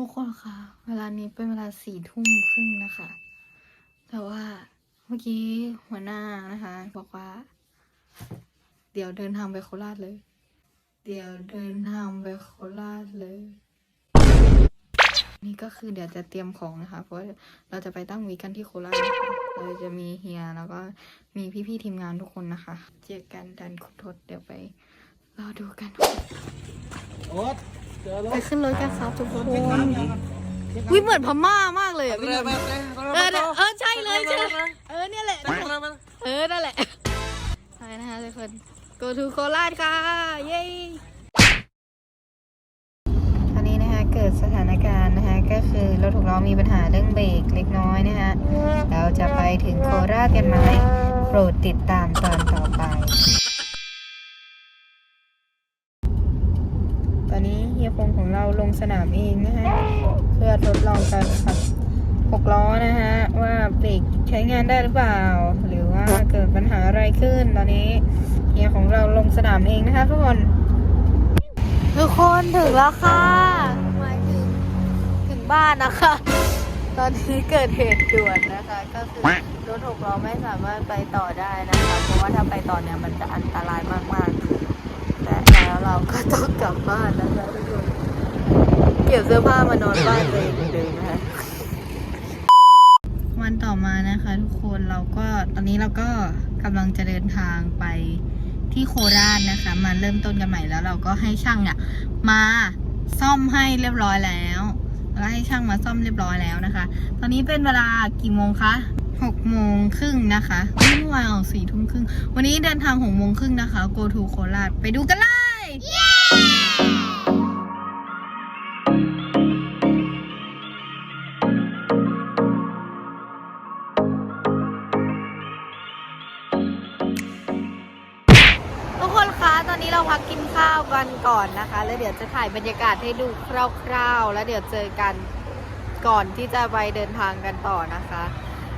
ทุกคนคะเวลานี้เป็นเวลาสี่ทุ่มครึ่งนะคะ แต่ว่าเมื่อกี้หัวหน้านะคะ บอกว่า เดี๋ยวเดินทางไปโคราชเลย เดี๋ยวเดินทางไปโคราชเลย นี่ก็คือเดี๋ยวจะเตรียมของนะคะ เพราะเราจะไปตั้งวีกันที่โคราชเราจะมีเฮียแล้วก็มีพี่ๆทีมงานทุกคนนะคะ เจอกันดันคุทศเดี๋ยวไปรอดูกันโอ๊ต ไปขึ้นรถกันครับทุกคนเช็คน้ำยังครับวิเหมือนพม่ามากเลยอะพี่เร็นวนท์เร็วเอเร็อวเนี่ยเร็วเออใช่เลยใช่เออเนี่ยแหละเร็วเร็วเออนั่นแหละไปนะคะทุกคน go to โคราชค่ะเย้คราวนี้นะคะเกิดสถานการณ์นะคะก็คือรถถูกล้อมีปัญหาเรื่องเบรกเล็กน้อยนะคะเราจะไปถึงโคราชกันไหมโปรดติดตามตอ อนนี้เฮียพงของเราลงสนามเองนะคะเพื่อทดลองการขับหกล้อนะคะว่าเบรกใช้งานได้หรือเปล่า หรือว่าเกิดปัญหาอะไรขึ้นตอนนี้เฮียของเราลงสนามเองนะคะทุกคนทุกคนถึงแล้วค่ะหมายถึงถึงบ้านนะคะ ตอนนี้เกิดเหตุด่วนนะคะ ก็คือรถหกล้อไม่สามารถไปต่อได้นะคะ เพราะว่าถ้าไปต่อเนี่ยมันจะอันตรายมากๆแต่ แล้วเราก็ต้องกลับบ้านนะคะทุกคนเก็บเสื้อผ้ามานอนบ้านตัวเองเหมือนเดิมนะคะวันต่อมานะคะทุกคนเราก็ตอนนี้เราก็กำลังจะเดินทางไปที่โคราชนะคะ มาเริ่มต้นกันใหม่แล้วเราก็ให้ช่างเนี่ยมาซ่อมให้เรียบร้อยแล้วแล้วให้ช่างมาซ่อมเรียบร้อยแล้วนะคะ ตอนนี้เป็นเวลากี่โมงคะหกโมงครึ่งนะคะเมื่อวานออกสี่ทุ่มครึ่ง วันนี้เดินทางหกโมงครึ่งนะคะ go to โคราชไปดูกันเลย เราพักกินข้าวกันก่อนนะคะ แล้วเดี๋ยวจะถ่ายบรรยากาศให้ดูคร่าวๆ แล้วเดี๋ยวเจอกันก่อนที่จะไปเดินทางกันต่อนะคะ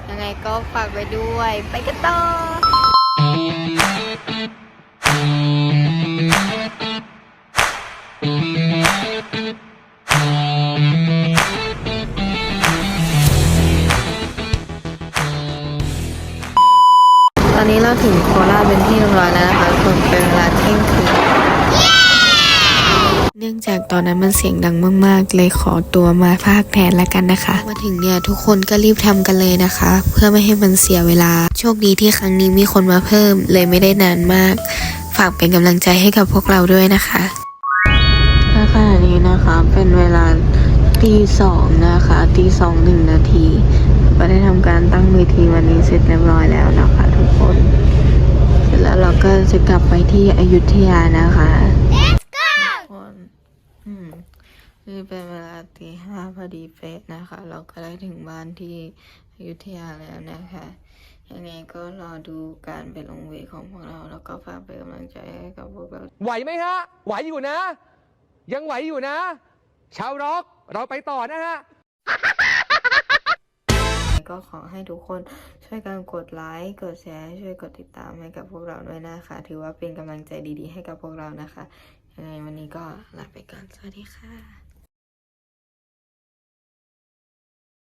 ยังไงก็ฝากไปด้วย ไปกันต่อ อนนี้เราถึงโคราชเป็นที่เรียบร้อยแล้วนะคะคนเป็นเวลาเที่ยงคืนเนื่องจากตอนนั้นมันเสียงดังมากๆ เลยขอตัวมาพากย์แทนแล้วกันนะคะ มาถึงเนี่ยทุกคนก็รีบทำกันเลยนะคะ เพื่อไม่ให้มันเสียเวลา โชคดีที่ครั้งนี้มีคนมาเพิ่ม เลยไม่ได้นานมาก ฝากเป็นกำลังใจให้กับพวกเราด้วยนะคะณขณะนี้นะคะเป็นเวลาตีสองนะคะตีสองหนึ่งนาที ก็ได้ทำการตั้งเวทีวันนี้เสร็จเรียบร้อยแล้วนะคะทุกคน เสร็จแล้วเราก็จะกลับไปที่อยุธยานะคะ Let's go คนอืมนี่เป็นเวลาตีห้าพอดีเป๊ะนะคะ เราก็ได้ถึงบ้านที่อยุธยาแล้วนะคะยังไงก็รอดูการไปลงเวทของพวกเรา แล้วก็ฝากเป็นกำลังใจให้กับพวกเรา ไหวไหมฮะ ไหวอยู่นะ ยังไหวอยู่นะ ชาวร็อกเราไปต่อนะฮะ ก็ขอให้ทุกคนช่วยกันกดไลค์ กดแชร์ ช่วยกดติดตามให้กับพวกเราด้วยนะคะ ถือว่าเป็นกำลังใจดีๆ ให้กับพวกเรานะคะยังไงวันนี้ก็ลาไปก่อน สวัสดีค่ะ